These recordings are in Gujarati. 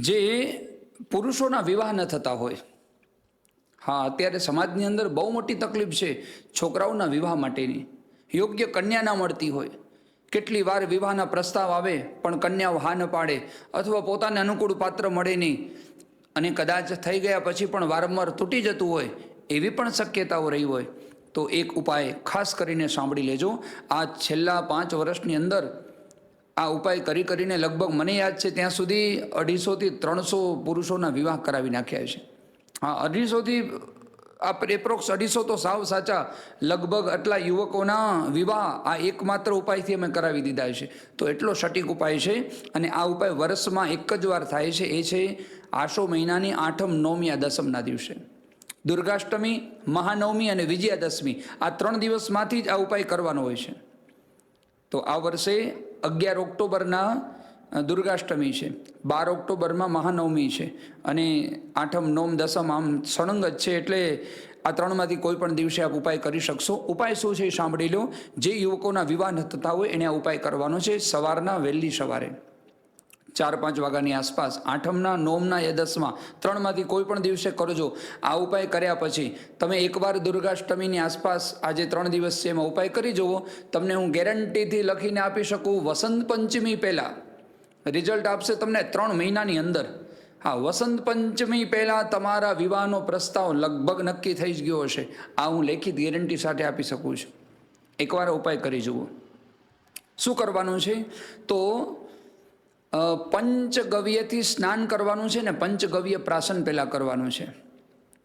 જે પુરુષોના વિવાહ ન થતા હોય. હા, અત્યારે સમાજની અંદર બહુ મોટી તકલીફ છે છોકરાઓના વિવાહ માટેની. યોગ્ય કન્યા ના મળતી હોય. કેટલી વાર વિવાહના પ્રસ્તાવ આવે, પણ કન્યાઓ હા ન પાડે અથવા પોતાને અનુકૂળ પાત્ર મળે નહીં. અને કદાચ થઈ ગયા પછી પણ વારંવાર તૂટી જતું હોય, એવી પણ શક્યતાઓ રહી હોય. તો એક ઉપાય ખાસ કરીને સાંભળી લેજો. આ છેલ્લા પાંચ વર્ષની અંદર આ ઉપાય કરી કરીને લગભગ મને યાદ છે ત્યાં સુધી અઢીસોથી ત્રણસો પુરુષોના વિવાહ કરાવી નાખ્યા છે. હા, અઢીસોથી, આ એપ્રોક્સ અઢીસો તો સાવ સાચા, લગભગ આટલા યુવકોના વિવાહ આ એકમાત્ર ઉપાયથી અમે કરાવી દીધા છે. તો એટલો સટીક ઉપાય છે અને આ ઉપાય વર્ષમાં એક જ વાર થાય છે, એ છે આશો મહિનાની આઠમ નવમી આ દસમના દિવસે. દુર્ગાષ્ટમી, મહાનવમી અને વિજયાદશમી આ ત્રણ દિવસમાંથી જ આ ઉપાય કરવાનો હોય છે. તો આ વર્ષે અગિયાર ઓક્ટોબરના દુર્ગાષ્ટમી છે. બાર ઓક્ટોબરમાં મહાનવમી છે. અને આઠમ, નવમ, દસમ આમ સળંગ જ છે એટલે આ ત્રણમાંથી કોઈ પણ દિવસે આપ ઉપાય કરી શકશો. ઉપાય શું છે એ સાંભળી લો. જે યુવકોના વિવાહ થતા હોય એને આ ઉપાય કરવાનો છે. સવારના વહેલી સવારે. ચાર પાંચ વાગ્યાની આસપાસ, આઠમના નોમના યદસમાં ત્રણમાંથી કોઈ પણ દિવસે કરજો. આ ઉપાય કર્યા પછી તમે એકવાર દુર્ગાષ્ટમીની આસપાસ આજે ત્રણ દિવસ છે એમાં ઉપાય કરી જુઓ. તમને હું ગેરંટીથી લખીને આપી શકું, વસંત પંચમી પહેલાં. રિઝલ્ટ આપશે તમને ત્રણ મહિનાની અંદર. હા, વસંત પંચમી પહેલાં તમારા વિવાહનો પ્રસ્તાવ લગભગ નક્કી થઈ જ ગયો હશે. આ હું લેખિત ગેરંટી સાથે આપી શકું છું. એકવાર ઉપાય કરી જુઓ. શું કરવાનું છે? તો પંચગવ્યથી સ્નાન કરવાનું છે ને પંચગવ્ય પ્રાસન પહેલાં કરવાનું છે.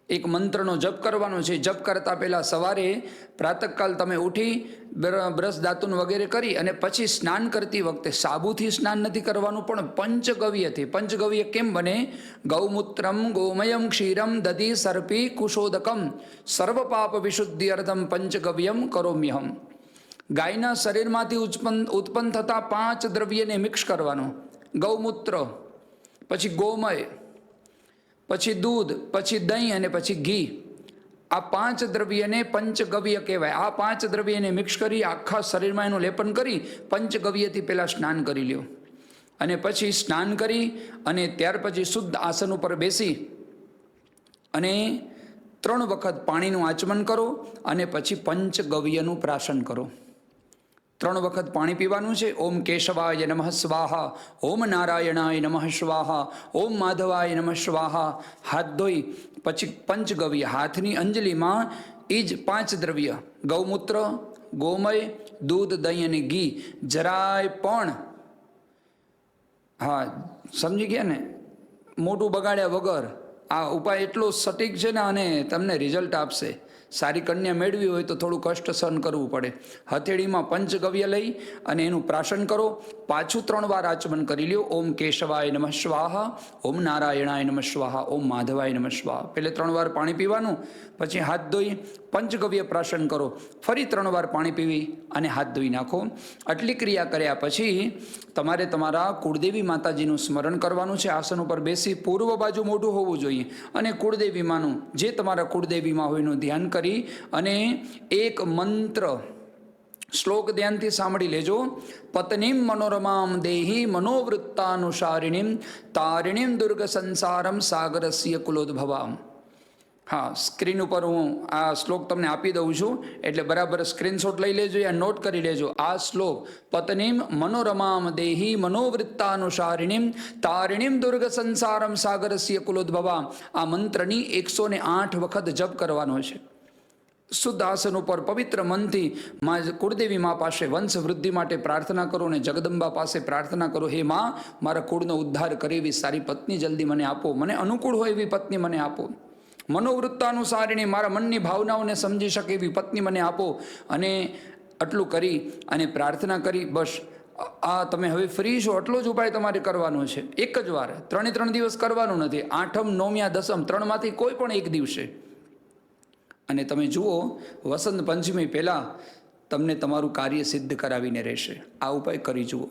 એક મંત્રનો જપ કરવાનો છે. જપ કરતાં પહેલાં સવારે પ્રાતઃકાલ તમે ઉઠી બ્ર- બ્રશ દાંતુન વગેરે કરી અને પછી સ્નાન કરતી વખતે સાબુથી સ્નાન નથી કરવાનું, પણ પંચગવ્યથી. પંચગવ્ય કેમ બને? ગૌમૂત્રમ ગોમયમ ક્ષીરમ દધી સર્પી કુશોદકમ. સર્વ પાપ વિશુદ્ધિ અર્થમ પંચગવ્યમ કરોમ્યહમ. ગાયના શરીરમાંથી ઉત્પન્ન ઉત્પન્ન થતા પાંચ દ્રવ્યને મિક્સ કરવાનું. ગૌમૂત્ર, પછી ગોમય, પછી દૂધ, પછી દહીં અને પછી ઘી. આ પાંચ દ્રવ્યને પંચગવ્ય કહેવાય. આ પાંચ દ્રવ્યને મિક્સ કરી આખા શરીરમાં એનું લેપન કરી પંચગવ્યથી પહેલાં સ્નાન કરી લ્યો. અને પછી સ્નાન કરી અને ત્યાર પછી શુદ્ધ આસન ઉપર બેસી અને ત્રણ વખત પાણીનું આચમન કરો અને પછી પંચગવ્યનું પ્રાશન કરો. ત્રણ વખત પાણી પીવાનું છે. ઓમ કેશવાય નમઃ સ્વાહા. ઓમ નારાયણાય નમઃ સ્વાહા. ઓમ માધવાય નમઃ સ્વાહા. હાથ ધોઈ, પછી પંચગવ્ય, હાથની અંજલિમાં એ જ પાંચ દ્રવ્ય. ગૌમૂત્ર, ગોમય, દૂધ, દહીં અને ઘી. જરાય પણ, હા, સમજી ગયા ને? મોટું બગાડ્યા વગર આ ઉપાય એટલો સટીક છે ને અને તમને રિઝલ્ટ આપશે. સારી કન્યા મેળવી હોય તો થોડું કષ્ટ સહન કરવું પડે. હથેળીમાં પંચગવ્ય લઈ અને એનું પ્રાશન કરો. પાછું ત્રણ વાર આચમન કરી લ્યો. ઓમ કેશવાય નમઃ સ્વાહા, ઓમ નારાયણાય નમઃ સ્વાહા, ઓમ માધવાય નમઃ સ્વાહા. પેલે ત્રણ વાર પાણી પીવાનું, પછી હાથ ધોઈ પંચગવ્ય પ્રાશન કરો. ફરી ત્રણ વાર પાણી પીવી અને હાથ ધોઈ નાખો. આટલી ક્રિયા કર્યા પછી તમારે તમારા કુળદેવી માતાજીનું સ્મરણ કરવાનું છે. આસન ઉપર બેસી પૂર્વ બાજુ મોઢું હોવું જોઈએ. અને કુળદેવીમાંનું જે તમારા કુળદેવીમાં હોય એનું ધ્યાન કરી અને એક મંત્ર શ્લોક ધ્યાનથી સાંભળી લેજો. પત્નીમ મનોરમામ દેહી મનોવૃત્તાનુસારિણીમ તારિણીમ દુર્ગ સંસારમ સાગરસ્ય કુલોદ્ભવામ. હા, સ્ક્રીન ઉપર હું આ શ્લોક તમને આપી દઉં છું. એટલે બરાબર સ્ક્રીનશોટ લઈ લેજો યા નોટ કરી લેજો. આ શ્લોક, પત્નીમ મનોરમામ દેહી મનોવૃત્તાનુસારિણીમ તારિણીમ દુર્ગ સંસારમ સાગરસ્ય કુલોદ્ભવામ. આ મંત્રની એકસો ને આઠ વખત જપ કરવાનો છે. શુદ્ધ આસન ઉપર પવિત્ર મનથી મા કુળદેવી મા પાસે વંશ વૃદ્ધિ માટે પ્રાર્થના કરો અને જગદંબા પાસે પ્રાર્થના કરો, હે મા, મારા કુળનો ઉદ્ધાર કરે એવી સારી પત્ની જલ્દી મને આપો. મને અનુકૂળ હોય એવી પત્ની મને આપો. મનોવૃત્તાનુસારીણી મારા મનની ભાવનાઓને સમજી શકે એવી પત્ની મને આપો. અને આટલું કરી અને પ્રાર્થના કરી, બસ, આ તમે હવે ફ્રી છો, આટલો જ ઉપાય તમારે કરવાનો છે. એક જ વાર, ત્રણે ત્રણ દિવસ કરવાનું નથી. આઠમ નોમિયા દસમ, ત્રણમાંથી કોઈ પણ એક દિવસે અને તમે જુઓ, વસંત પંચમી પહેલાં તમને તમારું કાર્ય સિદ્ધ કરાવીને રહેશે. આ ઉપાય કરી જુઓ.